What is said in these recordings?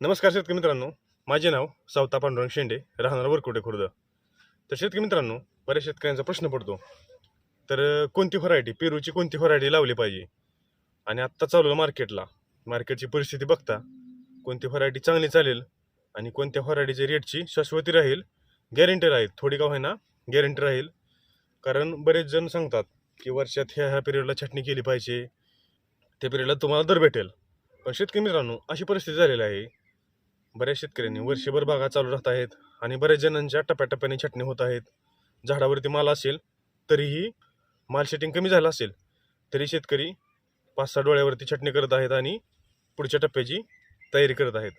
नमस्कार शेतकरी मित्रांनो. माझे नाव सावता पांडुरंग शेंडे राहणार वरकोटे खुर्द. तर शेतकरी मित्रांनो बऱ्याच शेतकऱ्यांचा प्रश्न पडतो. तर कोणती व्हरायटी पेरूची कोणती व्हरायटी लावली पाहिजे? आणि आत्ता चालू मार्केटला. मार्केटची परिस्थिती बघता कोणती व्हरायटी चांगली चालेल आणि कोणत्या व्हरायटीच्या रेटची शाश्वती राहील गॅरंटी राहील. थोडी का होईना गॅरंटी राहील. कारण बरेच जण सांगतात की वर्षात ह्या ह्या पिरियडला छटणी केली पाहिजे. त्या पिरियडला तुम्हाला दर भेटेल. पण शेतकरी मित्रांनो अशी परिस्थिती झालेली आहे बऱ्याच शेतकऱ्यांनी वर्षभर बागा चालू राहत आहेत आणि बऱ्याच जणांच्या टप्प्याटप्प्याने छटणी होत आहेत. झाडावरती माल असेल तरीही माल शेटिंग कमी झालं असेल तरी शेतकरी पाच सहा डोळ्यावरती छटणी करत आहेत आणि पुढच्या टप्प्याची तयारी करत आहेत.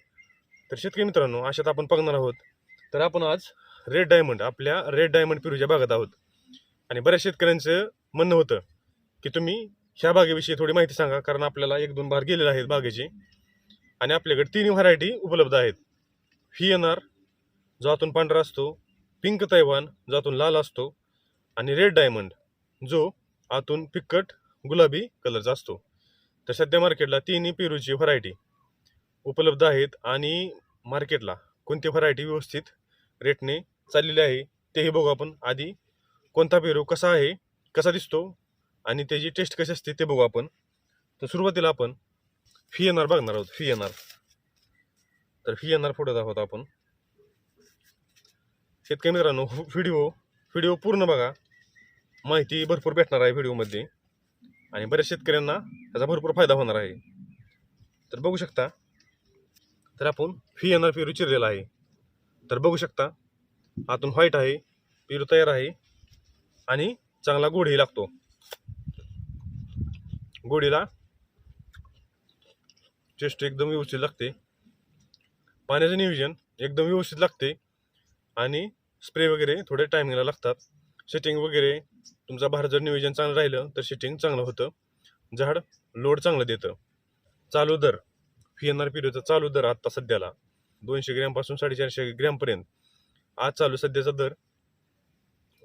तर शेतकरी मित्रांनो अशात आपण बघणार आहोत. तर आपण आज रेड डायमंड आपल्या रेड डायमंड पिरूच्या भागात आहोत. आणि बऱ्याच शेतकऱ्यांचं म्हणणं होतं की तुम्ही ह्या बागेविषयी थोडी माहिती सांगा कारण आपल्याला एक दोन बार गेलेले आहेत बागेचे. आणि आपल्याकडे तीन व्हरायटी उपलब्ध आहेत. व्ही एन आर जो आतून पांढरा असतो पिंक तैवान जो आतून लाल असतो आणि रेड डायमंड जो आतून फिक्कट गुलाबी कलरचा असतो. तर सध्या मार्केटला तिन्ही पेरूची व्हरायटी उपलब्ध आहेत आणि मार्केटला कोणती व्हरायटी व्यवस्थित रेटने चाललेली आहे तेही बघू आपण. आधी कोणता पेरू कसा आहे कसा दिसतो आणि त्याची टेस्ट कशी असते ते बघू आपण. तर सुरुवातीला आपण फी एन आर बघणार आहोत फी एन आर तर फी एन आर फोटो दाखवतो आपण. शेतकरी मित्रांनो व्हिडिओ व्हिडिओ पूर्ण बघा. माहिती भरपूर भेटणार आहे व्हिडिओमध्ये. आणि बऱ्याच शेतकऱ्यांना त्याचा भरपूर फायदा होणार आहे. तर बघू शकता. तर आपण फी एन आर पेरू चिरलेला आहे. तर बघू शकता. आतून व्हाईट आहे पेरू तयार आहे. आणि चांगला गोडही लागतो. गोडीला टेस्ट एकदम व्यवस्थित लागते. पाण्याचं नियोजन एकदम व्यवस्थित लागते. आणि स्प्रे वगैरे थोडे टायमिंगला लागतात. सेटिंग वगैरे तुमचा भार जर नियोजन चांगलं राहिलं तर सेटिंग चांगलं होतं. झाड लोड चांगलं देतं. चालू दर फी एन आर पिरियडचा चालू दर आत्ता सध्याला दोनशे ग्रॅमपासून साडेचारशे ग्रॅमपर्यंत आज चालू सध्याचा दर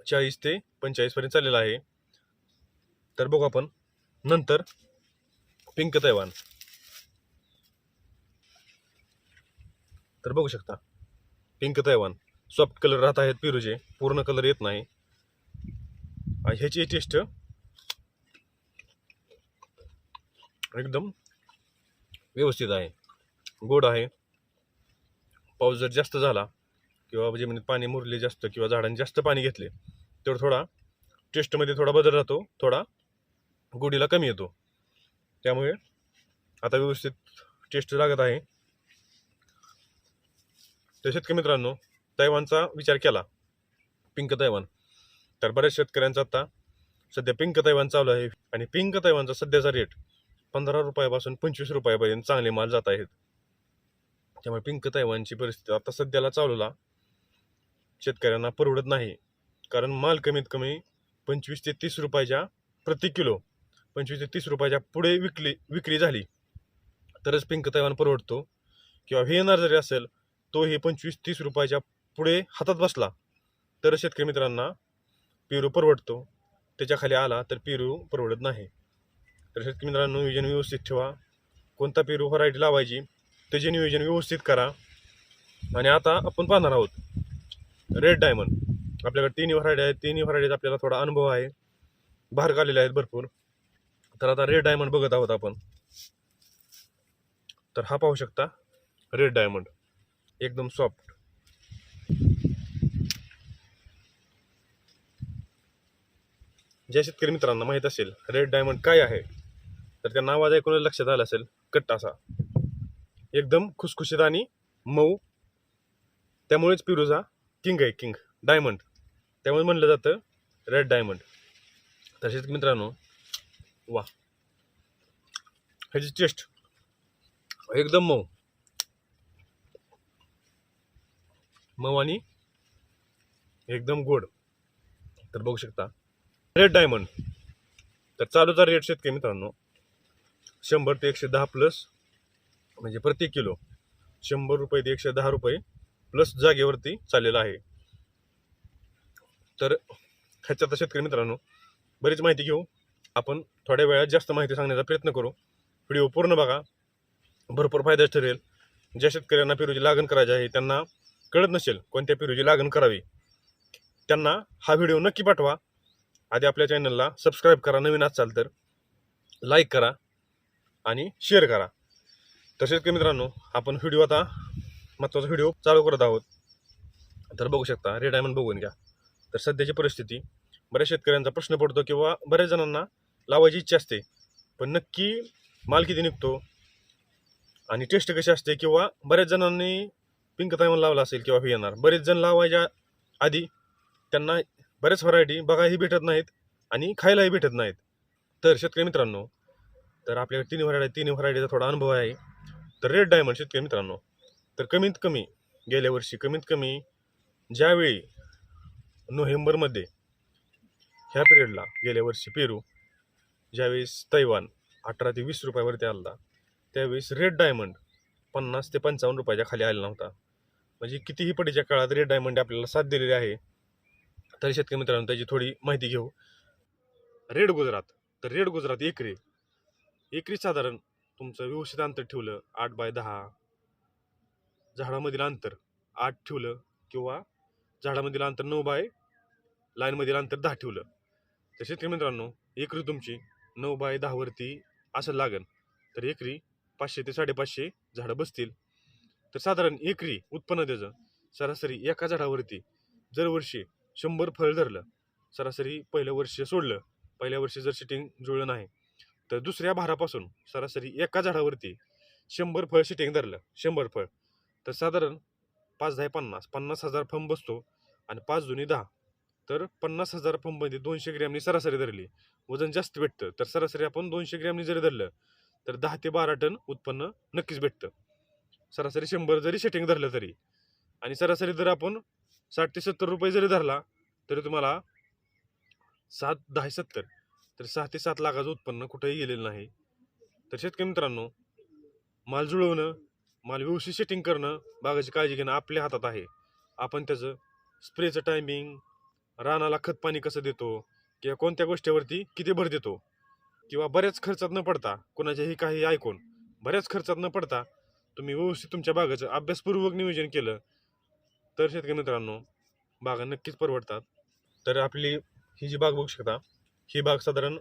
चाळीस ते पंचेचाळीसपर्यंत चाललेला आहे. तर बघू आपण नंतर. Pink Taiwan. तर बघू शकता. Pink Taiwan. सॉफ्ट कलर राहत आहेत पिरूचे पूर्ण कलर येत नाही. आणि ह्याची टेस्ट एकदम व्यवस्थित आहे. गोड आहे. पाऊस जर जास्त झाला किंवा जमिनीत पाणी मुरले जास्त किंवा झाडांनी जास्त पाणी घेतले तर थोडा टेस्टमध्ये थोडा बदल राहतो. थोडा गोडीला कमी येतो. त्यामुळे आता व्यवस्थित टेस्ट लागत आहे. तर शेतकरी मित्रांनो तैवानचा विचार केला. Pink Taiwan. तर बऱ्याच शेतकऱ्यांचा आता सध्या पिंक तैवान चालू आहे आणि पिंक तैवानचा सध्याचा रेट पंधरा रुपयापासून पंचवीस रुपयापर्यंत चांगले माल जात आहेत. त्यामुळे पिंक तैवानची परिस्थिती आता सध्याला चालूला. शेतकऱ्यांना परवडत नाही. कारण माल कमीत कमी पंचवीस ते तीस रुपयाच्या प्रति किलो पंचवीस ते तीस रुपयाच्या पुढे विकली विक्री झाली. तरच पिंक तैवान परवडतो. किंवा व्ही एन आर जरी असेल तो हे पंचवीस तीस रुपयाच्या पुढे हातात बसला. तर शेतकरी मित्रांना पेरू परवडतो. त्याच्याखाली आला तर पेरू परवडत नाही. तर शेतकरी मित्रांनो नियोजन व्यवस्थित ठेवा. कोणता पेरू व्हरायटी लावायची त्याचे नियोजन व्यवस्थित करा. आणि आता आपण पाहणार आहोत रेड डायमंड आपल्याकडे तिन्ही व्हरायटी आहेत. तिन्ही व्हरायटीचा आपल्याला थोडा अनुभव आहे. बाहेर आलेले आहेत भरपूर. तर आता रेड डायमंड बघत आहोत आपण. तर हा पाहू शकता रेड डायमंड एकदम सॉफ्ट ज्या शेतकरी मित्रांना माहीत असेल रेड डायमंड काय आहे? तर त्या नावाचा ऐकून लक्षात आलं असेल कट्टा असा एकदम खुसखुशीत आणि मऊ. त्यामुळेच पिरुजा किंग आहे किंग डायमंड त्यामुळे म्हणलं जातं रेड डायमंड तर शेतकरी मित्रांनो वा ह्याची टेस्ट एकदम मऊ. मऊ आणि एकदम गोड. तर बघू शकता. रेड डायमंड तर चालूचा रेट शेतकरी मित्रांनो शंभर ते एकशे दहा प्लस म्हणजे प्रति किलो शंभर रुपये ते एकशे दहा रुपये प्लस जागेवरती चाललेला आहे. तर ह्याच्यात शेतकरी मित्रांनो बरीच माहिती घेऊ. आपण थोड्या वेळात जास्त माहिती सांगण्याचा प्रयत्न करू. व्हिडिओ पूर्ण बघा. भरपूर फायदा ठरेल. ज्या शेतकऱ्यांना पेरूची लागण करायची आहे त्यांना कळत नसेल कोणत्या पेरूची लागण करावी त्यांना हा व्हिडिओ नक्की पाठवा. आधी आपल्या चॅनलला सबस्क्राईब करा नवीन असाल तर लाईक करा आणि शेअर करा. तसेच की मित्रांनो आपण व्हिडिओ आता महत्त्वाचा व्हिडिओ चालू करत आहोत. तर बघू शकता रेड डायमंड बघून घ्या. तर सध्याची परिस्थिती बऱ्याच शेतकऱ्यांचा प्रश्न पडतो किंवा बऱ्याच जणांना लावायची इच्छा असते पण नक्की माल किती निघतो आणि टेस्ट कशी असते किंवा बऱ्याच जणांनी पिंक तायमन लावला असेल किंवा येणार. बरेच जण लावायच्या आधी त्यांना बऱ्याच व्हरायटी बघायही भेटत नाहीत आणि खायलाही भेटत नाहीत. तर शेतकरी मित्रांनो तर आपल्याकडे तिन्ही व्हरायटी तिन्ही व्हरायटीचा थोडा अनुभव आहे. तर रेड डायमंड शेतकरी मित्रांनो तर कमीत कमी गेल्या वर्षी कमीत कमी ज्यावेळी नोव्हेंबरमध्ये ह्या पिरियडला गेल्या वर्षी पेरू ज्यावेळेस तैवान अठरा ते वीस रुपयावरती आला त्यावेळेस रेड डायमंड पन्नास ते पंचावन्न रुपयाच्या खाली आलेला नव्हता. म्हणजे कितीही पडीच्या काळात रेड डायमंड आपल्याला साथ दिलेली आहे तरी शेतकरी मित्रांनो त्याची थोडी माहिती घेऊ. रेड गुजरात. तर रेड गुजरात एकरी. एकरी साधारण तुमचं व्यवस्थित अंतर ठेवलं आठ बाय दहा. झाडामधील अंतर आठ ठेवलं किंवा झाडामधील अंतर नऊ बाय लाईनमधील अंतर दहा ठेवलं. तर शेतकरी मित्रांनो एकरी तुमची नऊ बाय दहावरती असं लागन. तर एकरी पाचशे ते साडेपाचशे झाडं बसतील. तर साधारण एकरी उत्पन्न त्याचं सरासरी एका झाडावरती जर वर्षी शंभर फळ धरलं. सरासरी पहिलं वर्ष सोडलं. पहिल्या वर्षी जर शिटिंग जुळलं नाही तर दुसऱ्या भारापासून सरासरी एका झाडावरती शंभर फळ शिटिंग धरलं. शंभर फळ. तर साधारण पाच दहा पन्नास पन्नास हजार फंब बसतो आणि पाच जुनी दहा. तर पन्नास हजार फंबमध्ये दोनशे ग्रॅमनी सरासरी धरली. वजन जास्त भेटतं तर सरासरी आपण दोनशे ग्रॅमनी जरी धरलं तर दहा ते बारा टन उत्पन्न नक्कीच भेटतं. सरासरी शंभर जरी सेटिंग धरलं तरी. आणि सरासरी जर आपण साठ ते सत्तर रुपये जरी धरला तरी तुम्हाला सात दहा सत्तर तर सहा ते सात लाखाचं उत्पन्न कुठेही गेलेलं नाही. तर शेतकरी मित्रांनो माल जुळवणं माल व्यवस्थित सेटिंग करणं बागाची काळजी घेणं आपल्या हातात आहे. आपण त्याचं स्प्रेचं टायमिंग रानाला खत पाणी कसं देतो किंवा कोणत्या गोष्टीवरती किती भर देतो किंवा बऱ्याच खर्चात न पडता कोणाच्याही काही ऐकून बऱ्याच खर्चात न पडता तुम्ही व्यवस्थित तुमच्या बागाचं अभ्यासपूर्वक नियोजन केलं तर शेतकरी मित्रांनो बागा नक्कीच परवडतात. तर आपली ही जी बाग बघू शकता ही बाग साधारण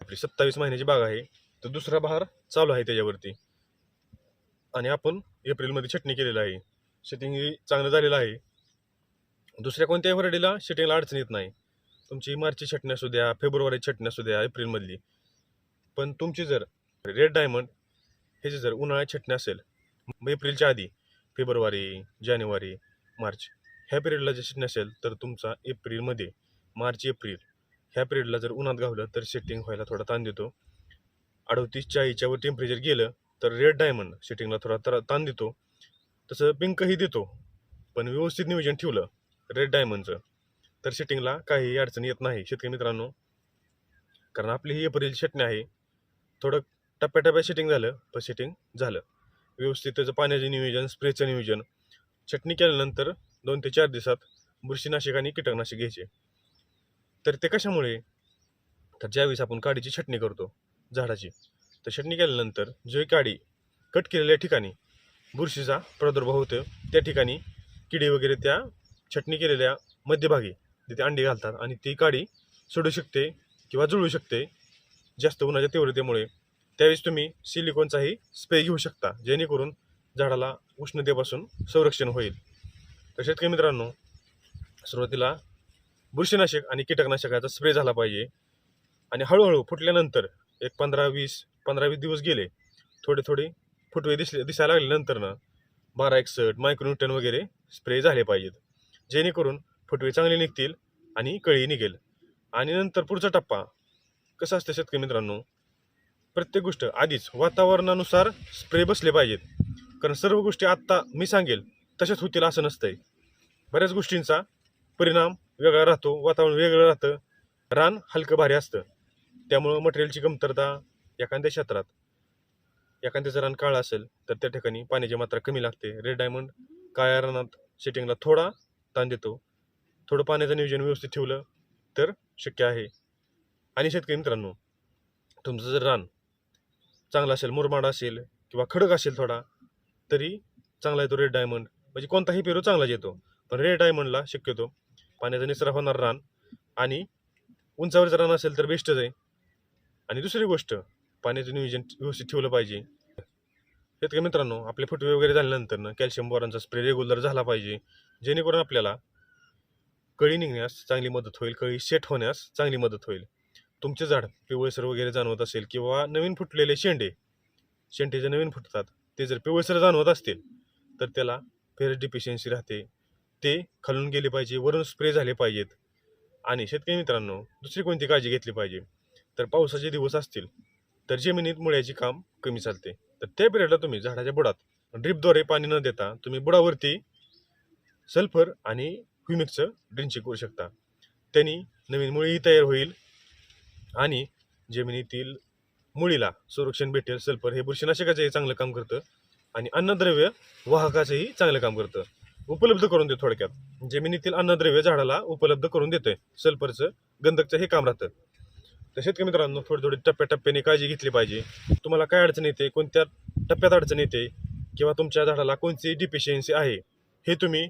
आपली सत्तावीस महिन्याची बाग आहे. तर दुसरा बहार चालू आहे त्याच्यावरती. आणि आपण एप्रिलमध्ये छटणी केलेलं आहे. शेटिंग चांगलं झालेलं आहे. दुसऱ्या कोणत्याही वरडीला शेटिंगला अडचण येत नाही. तुमची मार्चची छटणी असू द्या फेब्रुवारी छटणी असू द्या एप्रिलमधली. पण तुमची जर रेड डायमंड ह्याची जर उन्हाळ्यात छटणी असेल एप्रिलच्या आधी फेब्रुवारी जानेवारी मार्च. ह्या पिरियडला जर छटणी असेल तर तुमचा एप्रिलमध्ये मार्च एप्रिल ह्या पिरियडला जर उन्हात गावलं तर सेटिंग व्हायला थोडा ताण देतो. अडतीस चाळीच्यावर टेम्परेचर गेलं तर रेड डायमंड सेटिंगला थोडा तर ताण देतो. तसं पिंकही देतो पण व्यवस्थित नियोजन ठेवलं रेड डायमंडचं तर सेटिंगला काहीही अडचण येत नाही शेतकरी मित्रांनो. कारण आपली ही एप्रिल चटणी आहे थोडं टप्प्याटप्प्या सेटिंग झालं पण सेटिंग झालं. व्यवस्थित त्याचं पाण्याचं नियोजन स्प्रेचं नियोजन. छटणी केल्यानंतर दोन ते चार दिवसात बुरशीनाशक आणि कीटकनाशक घ्यायचे. तर ते कशामुळे? तर ज्यावेळेस आपण काडीची छटणी करतो झाडाची तर छटणी केल्यानंतर जे काडी कट केलेल्या ठिकाणी बुरशीचा प्रादुर्भाव होतो त्या ठिकाणी किडी वगैरे त्या छटणी केलेल्या मध्यभागी तिथे अंडी घालतात आणि ती काडी सोडू शकते किंवा जुळू शकते जास्त उन्हाच्या तीव्रतेमुळे. त्यावेळेस तुम्ही सिलिकॉनचाही स्प्रे घेऊ शकता जेणेकरून झाडाला उष्णतेपासून संरक्षण होईल. तर शेतकरी मित्रांनो सुरुवातीला बुरशीनाशक आणि कीटकनाशकाचा स्प्रे झाला पाहिजे आणि हळूहळू फुटल्यानंतर एक पंधरा वीस पंधरा वीस दिवस गेले थोडे थोडे फुटवे दिसले दिसायला लागल्यानंतर ना बारा एकसठ मायक्रोन्यूटन वगैरे स्प्रे झाले पाहिजेत जेणेकरून फुटवे चांगले निघतील आणि कळी निघेल. आणि नंतर पुढचा टप्पा कसा असतं शेतकरी मित्रांनो प्रत्येक गोष्ट आधीच वातावरणानुसार स्प्रे बसले पाहिजेत. कारण सर्व गोष्टी आत्ता मी सांगेल तशाच होतील असं नसतंय. बऱ्याच गोष्टींचा परिणाम वेगळा राहतो वातावरण वेगळं राहतं. रान हलकं भारी असतं. त्यामुळं मटेरियलची कमतरता एखाद्या क्षेत्रात एखाद्याचं रान काळं असेल तर त्या ठिकाणी पाण्याची मात्रा कमी लागते. रेड डायमंड काळ्या रानात सेटिंगला थोडा ताण देतो. थोडं पाण्याचं नियोजन व्यवस्थित ठेवलं तर शक्य आहे. आणि शेतकरी मित्रांनो तुमचं जर रान चांगला असेल मुरमाड असेल किंवा खडक असेल थोडा तरी चांगला येतो रेड डायमंड म्हणजे कोणताही पेरू चांगलाच येतो. पण रेड डायमंडला शक्यतो पाण्याचा निचरा होणार रान आणि उंचावरचं रान असेल तर बेस्टच आहे. आणि दुसरी गोष्ट पाण्याचं नियोजन व्यवस्थित ठेवलं पाहिजे. शेतकरी मित्रांनो आपले फुटवे वगैरे झाल्यानंतर ना कॅल्शियम बोरांचा स्प्रे रेग्युलर झाला पाहिजे. जेणेकरून आपल्याला कळी निघण्यास चांगली मदत होईल कळी सेट होण्यास चांगली मदत होईल. तुमचे झाड पिवळसर वगैरे जाणवत असेल किंवा नवीन फुटलेले शेंडे शेंडे जे नवीन फुटतात ते जर पिवळसर जाणवत असतील तर त्याला फेरस डिफिशियन्सी राहते. ते खालून गेले पाहिजे वरून स्प्रे झाले पाहिजेत. आणि शेतकरी मित्रांनो दुसरी कोणती काळजी घेतली पाहिजे? तर पावसाचे दिवस असतील तर जमिनीत मुळ्याची काम कमी चालते. तर त्या पिरियडला तुम्ही झाडाच्या बुडात ड्रिपद्वारे पाणी न देता तुम्ही बुडावरती सल्फर आणि ह्युमिकचं ड्रिंचिंग करू शकता. त्यांनी नवीन मुळीही तयार होईल आणि जमिनीतील मुळीला संरक्षण भेटेल सल्फर हे बुरशीनाशकाचंही चांगलं काम करतं आणि अन्नद्रव्य वाहकाचंही चांगलं काम करतं. उपलब्ध करून देतो थोडक्यात. जमिनीतील अन्नद्रव्य झाडाला उपलब्ध करून देतोय. सल्फरचं गंधकचं हे काम राहतं. तर शेतकरी मित्रांनो थोडी थोडी टप्प्याटप्प्याने काळजी घेतली पाहिजे. तुम्हाला काय अडचण येते कोणत्या टप्प्यात अडचण येते किंवा तुमच्या झाडाला कोणती डिफिशियन्सी आहे हे तुम्ही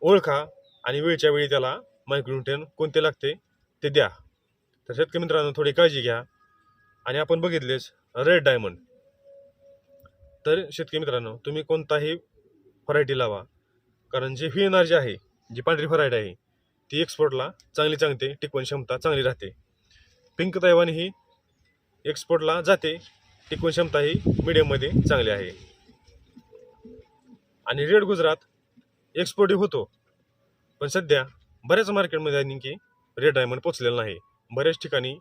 ओळखा आणि वेळच्या वेळी त्याला मायक्रोन्युट्रियन कोणते लागते ते द्या. तर शेतकरी मित्रांनो थोडी काळजी घ्या. आणि आपण बघितलेच रेड डायमंड तर शेतकरी मित्रांनो तुम्ही कोणताही व्हरायटी लावा. कारण जी व्ही एन आर जी आहे जी पांढरी व्हरायटी आहे ती एक्सपोर्टला चांगली चांगते टिकवण क्षमता चांगली राहते. पिंक तैवान ही एक्सपोर्टला जाते टिकवण क्षमता ही मिडियममध्ये चांगली आहे. आणि रेड गुजरात एक्सपोर्टही होतो. पण सध्या बऱ्याच मार्केटमध्ये आहे रेड डायमंड पोचलेला नाही. बऱ्याच ठिकाणी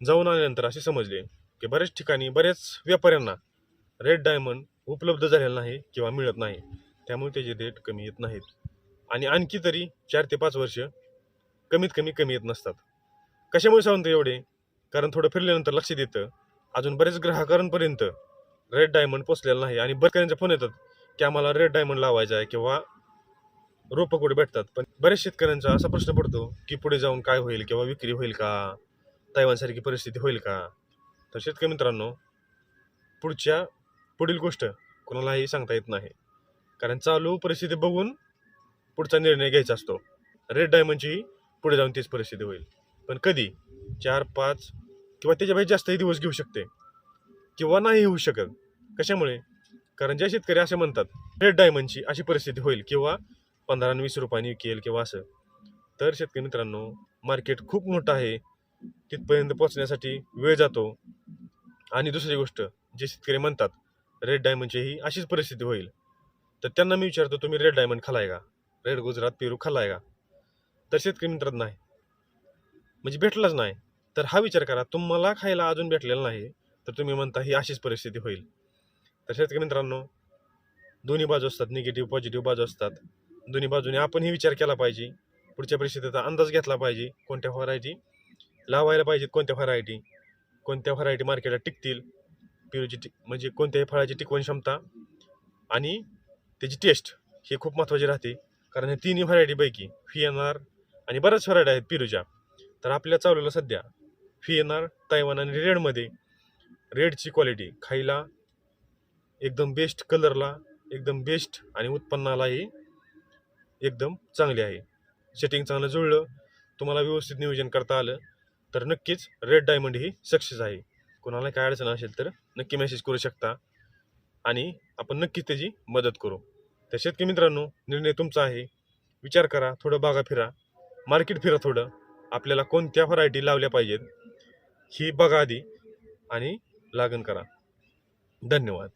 जाऊन आल्यानंतर असे समजले की बऱ्याच ठिकाणी बऱ्याच व्यापाऱ्यांना रेड डायमंड उपलब्ध झालेला नाही किंवा मिळत नाही. त्यामुळे त्याचे रेट कमी येत नाहीत. आणि आणखी तरी चार ते पाच वर्ष कमीत कमी कमी येत नसतात. कशामुळे सांगतो एवढे? कारण थोडं फिरल्यानंतर लक्ष देतं. अजून बरेच ग्राहकांपर्यंत रेड डायमंड पोचलेला नाही आणि बरेच फोन येतात की आम्हाला रेड डायमंड लावायचा आहे किंवा रोपं कुठे भेटतात. पण बऱ्याच शेतकऱ्यांचा असा प्रश्न पडतो की पुढे जाऊन काय होईल किंवा विक्री होईल का? तैवानसारखी परिस्थिती होईल का? तर शेतकरी मित्रांनो पुढच्या पुढील गोष्ट कोणालाही सांगता येत नाही. कारण चालू परिस्थिती बघून पुढचा निर्णय घ्यायचा असतो. रेड डायमंडची पुढे जाऊन तीच परिस्थिती होईल. पण कधी? चार पाच किंवा त्याच्यापेक्षा जास्तही दिवस घेऊ शकते. किंवा नाही होऊ शकत. कशामुळे? कारण ज्या शेतकरी असे म्हणतात रेड डायमंडची अशी परिस्थिती होईल किंवा पंधरा आणि वीस रुपयांनी विकेल किंवा असं. तर शेतकरी मित्रांनो मार्केट खूप मोठं आहे. तिथपर्यंत पोचण्यासाठी वेळ जातो. आणि दुसरी गोष्ट जे शेतकरी म्हणतात रेड डायमंडची ही अशीच परिस्थिती होईल. तर त्यांना मी विचारतो तुम्ही रेड डायमंड खालाय का? रेड गुजरात पेरू खालाय का? तर शेतकरी मित्रात नाही. म्हणजे भेटलाच नाही. तर हा विचार करा तुम्हाला खायला अजून भेटलेला नाही. तर तुम्ही म्हणता ही अशीच परिस्थिती होईल. तर शेतकरी मित्रांनो दोन्ही बाजू असतात निगेटिव्ह पॉझिटिव्ह बाजू असतात. दोन्ही बाजूने आपणही विचार केला पाहिजे. पुढच्या परिस्थितीचा अंदाज घेतला पाहिजे. कोणत्या व्हरायटी लावायला पाहिजेत कोणत्या व्हरायटी कोणत्या व्हरायटी मार्केटला टिकतील? पेरूची टिक म्हणजे कोणत्याही फळाची टिकवण क्षमता आणि त्याची टेस्ट हे खूप महत्त्वाची राहते. कारण हे तिन्ही व्हरायटीपैकी फी एन आर आणि बऱ्याच व्हरायटी आहेत पेरूच्या. तर आपल्या चावलेला सध्या फी एन आर तैवान आणि रेडमध्ये रेडची क्वालिटी खायला एकदम बेस्ट कलरला एकदम बेस्ट आणि उत्पन्नालाही एकदम चांगली आहे. सेटिंग चांगलं जुळलं तुम्हाला व्यवस्थित नियोजन करता आलं तर नक्कीच रेड डायमंड ही सक्सेस आहे. कोणाला काय अडचण असेल तर नक्की मेसेज करू शकता आणि आपण नक्कीच त्याची मदत करू. तर शेतकरी मित्रांनो निर्णय तुमचा आहे. विचार करा थोडं बागा फिरा मार्केट फिरा थोडं. आपल्याला कोणत्या व्हरायटी लावल्या पाहिजेत ही बघा आधी आणि लागण करा. धन्यवाद.